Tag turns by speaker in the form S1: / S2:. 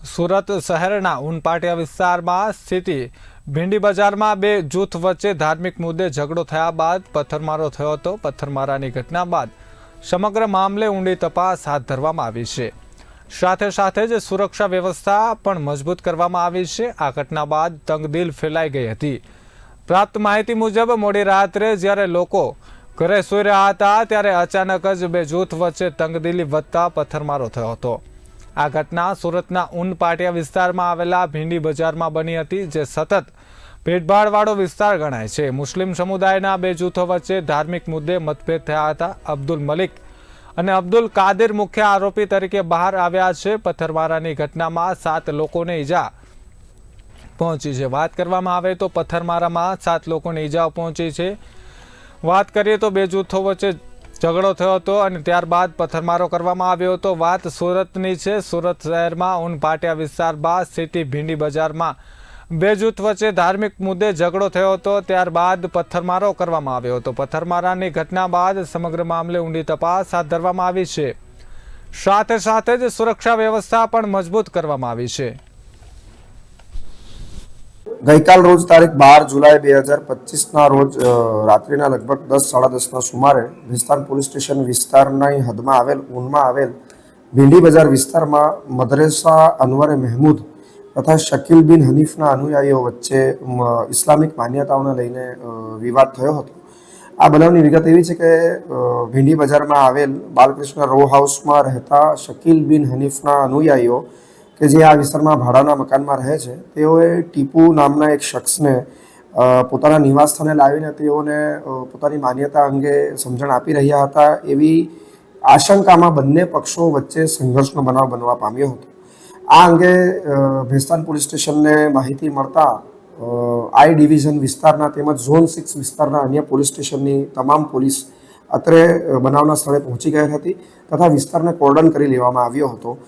S1: સુરત શહેરના ઉનપાટિયા વિસ્તારમાં સ્થિતિ ભીંડી બજારમાં બે જૂથ વચ્ચે ધાર્મિક મુદ્દે ઝઘડો થયા બાદ પથ્થરમારો થયો હતો. પથ્થરમારાની ઘટના બાદ સમગ્ર મામલે ઊંડી તપાસ હાથ ધરવામાં આવી છે. સાથે સાથે જ સુરક્ષા વ્યવસ્થા પણ મજબૂત કરવામાં આવી છે. આ ઘટના બાદ તંગદિલ ફેલાઈ ગઈ હતી. પ્રાપ્ત માહિતી મુજબ મોડી રાત્રે જ્યારે લોકો ઘરે સૂઈ રહ્યા હતા ત્યારે અચાનક જ બે જૂથ વચ્ચે તંગદિલી વધતા પથ્થરમારો થયો હતો. આ ઘટના સુરતના ઉનપાટિયા વિસ્તારમાં આવેલા ભીંડી બજારમાં બની હતી, જે સતત ભેટભાડવાળો વિસ્તાર ગણાય છે. મુસ્લિમ સમુદાયના બે જૂથો વચ્ચે ધાર્મિક મુદ્દે મતભેદ થયા હતા. અબ્દુલ મલિક અને અબ્દુલ કાદિર મુખ્ય આરોપી તરીકે બહાર આવ્યા છે. પથ્થરમારાની ઘટનામાં સાત લોકોને ઈજા પહોંચી છે. વાત કરવામાં આવે તો પથ્થરમારામાં સાત લોકોને ઈજાઓ પહોંચી છે. વાત કરીએ તો બે જૂથો વચ્ચે ઝઘડો થયો હતો અને ત્યારબાદ પથ્થરમારો કરવામાં આવ્યો હતો. વાત સુરતની છે. સુરત શહેરમાં ઉનપાટિયા વિસ્તાર બાદ સિટી ભીંડી બજારમાં બે જૂથ વચ્ચે ધાર્મિક મુદ્દે ઝઘડો થયો હતો. ત્યારબાદ પથ્થરમારો કરવામાં આવ્યો હતો. પથ્થરમારાની ઘટના બાદ સમગ્ર મામલે ઊંડી તપાસ હાથ ધરવામાં આવી છે. સાથે સાથે જ સુરક્ષા વ્યવસ્થા પણ મજબૂત કરવામાં આવી છે.
S2: ગઈકાલ રોજ તારીખ બાર જુલાઈ બે હજાર પચીસના રોજ રાત્રિના લગભગ દસ, સાડા દસના સુમારે વિસ્તાર પોલીસ સ્ટેશન વિસ્તારની હદમાં આવેલ, ઊનમાં આવેલ ભીંડી બજાર વિસ્તારમાં મદરેસા અનવરે મહેમૂદ તથા શકીલ બિન હનીફના અનુયાયીઓ વચ્ચે ઇસ્લામિક માન્યતાઓને લઈને વિવાદ થયો હતો. આ બનાવની વિગત એવી છે કે ભીંડી બજારમાં આવેલ બાલકૃષ્ણ રો હાઉસમાં રહેતા શકીલ બિન હનીફના અનુયાયીઓ કે જે આ વિસ્તારમાં ભાડાના મકાનમાં રહે છે, તેઓએ ટીપુ નામના એક શખ્સને પોતાના નિવાસસ્થાને લાવીને તેઓને પોતાની માન્યતા અંગે સમજણ આપી રહ્યા હતા એવી આશંકામાં બંને પક્ષો વચ્ચે સંઘર્ષનો બનાવ બનવા પામ્યો હતો. આ અંગે ભેસ્તાન પોલીસ સ્ટેશનને માહિતી મળતા આઈ ડિવિઝન વિસ્તારના તેમજ ઝોન સિક્સ વિસ્તારના અન્ય પોલીસ સ્ટેશનની તમામ પોલીસ અત્રે બનાવના સ્થળે પહોંચી ગઈ હતી તથા વિસ્તારને કોર્ડન કરી લેવામાં આવ્યો હતો.